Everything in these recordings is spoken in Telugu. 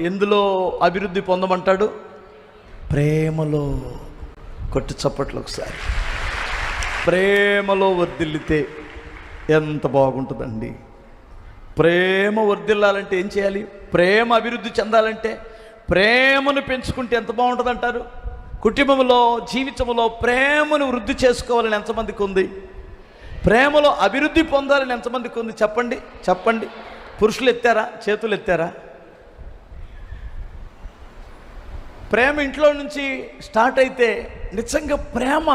ఎందులో అభివృద్ధి పొందమంటాడు? ప్రేమలో కొట్టు చప్పట్లు ఒకసారి. ప్రేమలో వర్ధిల్లితే ఎంత బాగుంటుందండి. ప్రేమ వర్ధిల్లాలంటే ఏం చేయాలి? ప్రేమ అభివృద్ధి చెందాలంటే ప్రేమను పెంచుకుంటే ఎంత బాగుంటుంది అంటారు కుటుంబంలో జీవితంలో ప్రేమను వృద్ధి చేసుకోవాలని ఎంతమందికి ఉంది? ప్రేమలో అభివృద్ధి పొందాలని ఎంతమందికి ఉంది? చెప్పండి చెప్పండి. పురుషులు ఎత్తారా? చేతులు ఎత్తారా? ప్రేమ ఇంట్లో నుంచి స్టార్ట్ అయితే నిజంగా ప్రేమ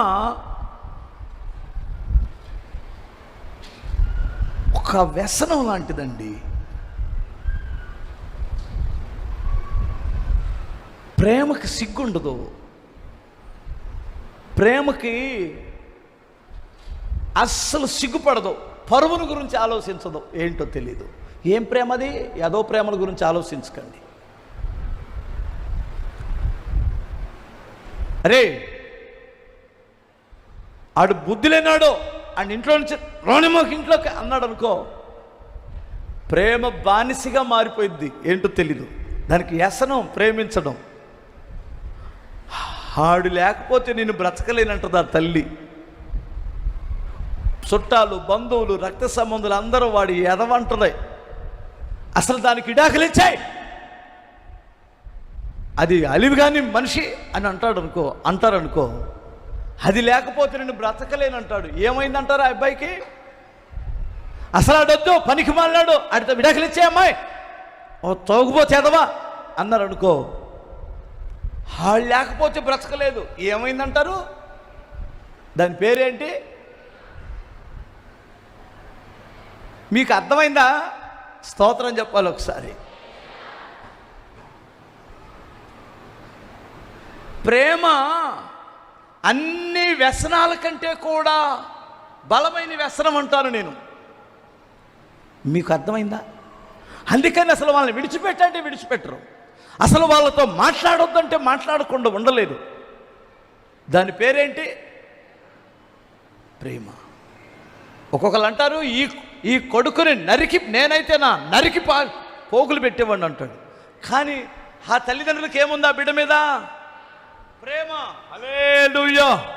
ఒక వ్యసనం లాంటిదండి. ప్రేమకి సిగ్గుండదు. ప్రేమకి అస్సలు సిగ్గుపడదు. పరువుని గురించి ఆలోచించదు. ఏంటో తెలియదు ఏం ప్రేమది? ఏదో ప్రేమల గురించి ఆలోచించకండి. అరే ఆడు బుద్ధి లేనాడు. ఆడి ఇంట్లో నుంచి రోణిమోకి ఇంట్లోకి అన్నాడు అనుకో. ప్రేమ బానిసగా మారిపోయింది ఏంటో తెలీదు. దానికి వ్యసనం ప్రేమించడం. ఆడు లేకపోతే నేను బ్రతకలేనంటది ఆ తల్లి. చుట్టాలు బంధువులు రక్త సంబంధులు అందరూ వాడి ఎదవంటున్నాయి అసలు దానికి ఇడాకలిచ్చాయి అది అలివి కానీ మనిషి అని అంటాడు అనుకో అంటారు అనుకో. అది లేకపోతే నేను బ్రతకలేను అంటాడు. ఏమైందంటారు ఆ అబ్బాయికి? అసలు ఆడొద్దు పనికి మాలాడు ఆడితో విడాకులిచ్చే అమ్మాయి. ఓ తోగుపోతేదవా అన్నారు అనుకో. వాళ్ళు లేకపోతే బ్రతకలేదు. ఏమైందంటారు? దాని పేరేంటి? మీకు అర్థమైందా? స్తోత్రం చెప్పాలి ఒకసారి. ప్రేమ అన్ని వ్యసనాల కంటే కూడా బలమైన వ్యసనం అంటాను నేను. మీకు అర్థమైందా? అందుకని అసలు వాళ్ళని విడిచిపెట్టంటే విడిచిపెట్టరు. అసలు వాళ్ళతో మాట్లాడొద్దంటే మాట్లాడకుండా ఉండలేదు దాని పేరేంటి? ప్రేమ. ఒక్కొక్కరు అంటారు ఈ ఈ కొడుకుని నరికి నేనైతే నా నరికి పా పోగులు పెట్టేవాడిని అంటాడు. కానీ ఆ తల్లిదండ్రులకు ఏముందా బిడ్డ మీద? ప్రేమ. హల్లెలూయా.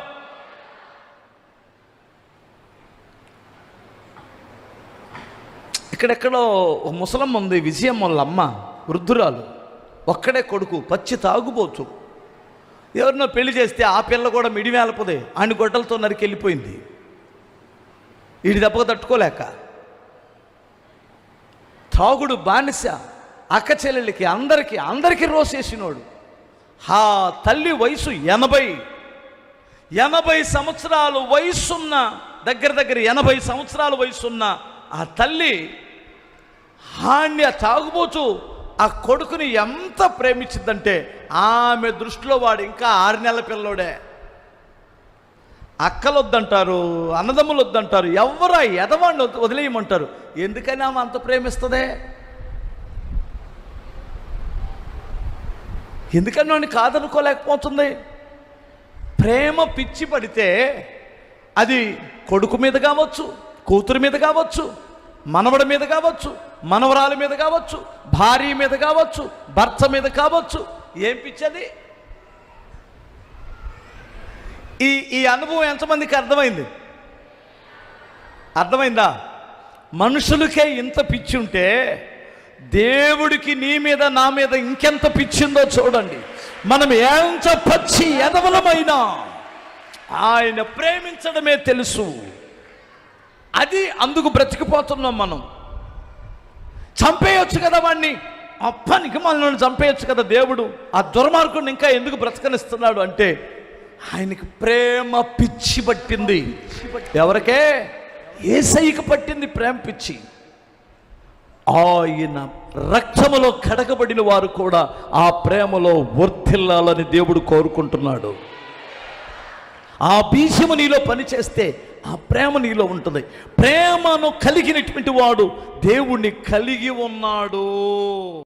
ఇక్కడెక్కడో ఒక ముసలమ్మ ఉంది విజయం వాళ్ళ అమ్మ వృద్ధురాలు. ఒక్కడే కొడుకు పచ్చి తాగుబోతు. ఎవరినో పెళ్ళి చేస్తే ఆ పిల్ల కూడా మిడివేలపోదే ఆయన గొడ్డలతో నరికి వెళ్ళిపోయింది. వీడి దెబ్బకు తట్టుకోలేక. తాగుడు బానిస అక్క చెల్లెళ్ళకి అందరికీ అందరికీ రోసేసినోడు. ఆ తల్లి వయసు ఎనభై. ఎనభై సంవత్సరాలు వయసున్న దగ్గర దగ్గర ఎనభై సంవత్సరాల వయసున్న ఆ తల్లి హాణ్య తాగుబోతూ ఆ కొడుకుని ఎంత ప్రేమించిందంటే ఆమె దృష్టిలో వాడు ఇంకా ఆరు నెలల పిల్లోడే. అక్కలు వద్దంటారు అన్నదమ్ములు వద్దంటారు ఎవరు ఎదవాడిని వద్ద- వదిలేయమంటారు. ఎందుకని ఆమె అంత ప్రేమిస్తుందే? ఎందుకని వాడిని కాదనుకోలేకపోతుంది? ప్రేమ పిచ్చి పడితే అది కొడుకు మీద కావచ్చు కూతురు మీద కావచ్చు మనవడి మీద కావచ్చు మనవరాలి మీద కావచ్చు భార్య మీద కావచ్చు భర్త మీద కావచ్చు. ఏం పిచ్చది ఈ ఈ అనుభవం ఎంతమందికి అర్థమైంది? అర్థమైందా? మనుషులకే ఇంత పిచ్చి ఉంటే దేవుడికి నీ మీద నా మీద ఇంకెంత పిచ్చిందో చూడండి. మనం ఎంత పచ్చి ఎదవలమైనా ఆయన ప్రేమించడమే తెలుసు. అది అందుకు బ్రతికిపోతున్నాం మనం. చంపేయొచ్చు కదా వాడిని అప్పనికి మనల్ని చంపేయొచ్చు కదా దేవుడు. ఆ దుర్మార్గుడిని ఇంకా ఎందుకు బ్రతకనిస్తున్నాడు అంటే ఆయనకి ప్రేమ పిచ్చి పట్టింది. ఎవరికే? ఏసైకి పట్టింది ప్రేమ పిచ్చి. ఆయన రక్తములో కడగబడిన వారు కూడా ఆ ప్రేమలో వర్తిల్లాలని దేవుడు కోరుకుంటున్నాడు. ఆ బీజము నీలో పనిచేస్తే ఆ ప్రేమ నీలో ఉంటుంది. ప్రేమను కలిగినటువంటి వాడు దేవుణ్ణి కలిగి ఉన్నాడు.